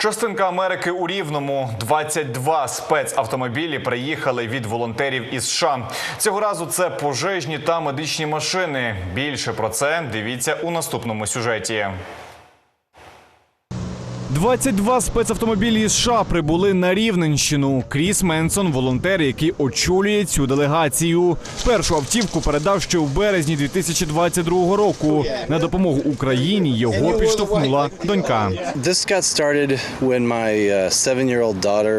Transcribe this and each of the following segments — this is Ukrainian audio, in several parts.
Частинка Америки у Рівному. 22 спецавтомобілі приїхали від волонтерів із США. Цього разу це пожежні та медичні машини. Більше про це дивіться у наступному сюжеті. 22 спецавтомобілі із США прибули на Рівненщину. Кріс Менсон, волонтер, який очолює цю делегацію. Першу автівку передав ще в березні 2022 року. На допомогу Україні його підштовхнула донька. Uh.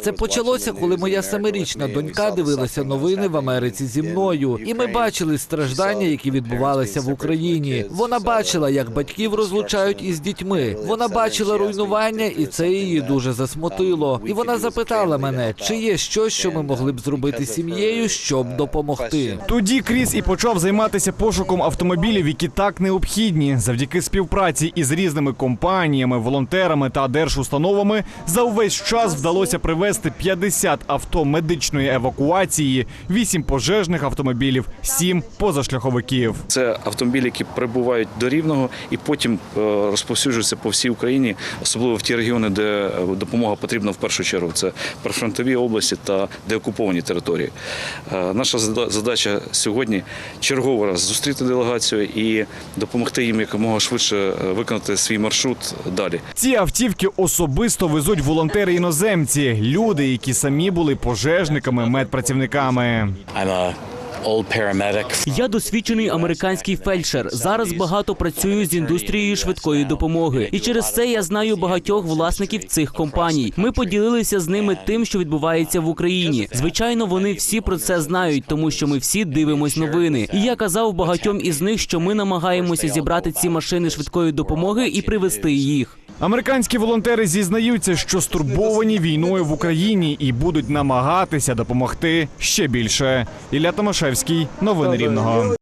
Це почалося, коли моя семирічна донька дивилася новини в Америці зі мною, і ми бачили страждання, які відбувалися в Україні. Вона бачила, як батьків розлучають із дітьми. Вона бачила руйнування, і це її дуже засмутило. І вона запитала мене, чи є щось, що ми могли б зробити сім'єю, щоб допомогти. Тоді Кріс і почав займатися пошуком автомобілів, які так необхідні. Завдяки співпраці із різними компаніями, волонтерами та держустановами за увесь час вдалося привезти 50 авто медичної евакуації, 8 пожежних автомобілів, 7 позашляховиків. Це автомобілі, які прибувають до Рівного і потім е, розповсюджуються по всій Україні, особливо в ті регіони, де е, допомога потрібна в першу чергу. Це прифронтові області та деокуповані території. Е, Наша задача сьогодні черговий раз зустріти делегацію і допомогти їм якомога швидше е, виконати свій маршрут далі. Ці автівки особисто везуть волонтери іноземці, люди, які самі були пожежниками, медпрацівниками. Я досвідчений американський фельдшер. Зараз багато працюю з індустрією швидкої допомоги, і через це я знаю багатьох власників цих компаній. Ми поділилися з ними тим, що відбувається в Україні. Звичайно, вони всі про це знають, тому що ми всі дивимось новини. І я казав багатьом із них, що ми намагаємося зібрати ці машини швидкої допомоги і привезти їх. Американські волонтери зізнаються, що стурбовані війною в Україні і будуть намагатися допомогти ще більше. Ілля Томашевський, новини Рівного.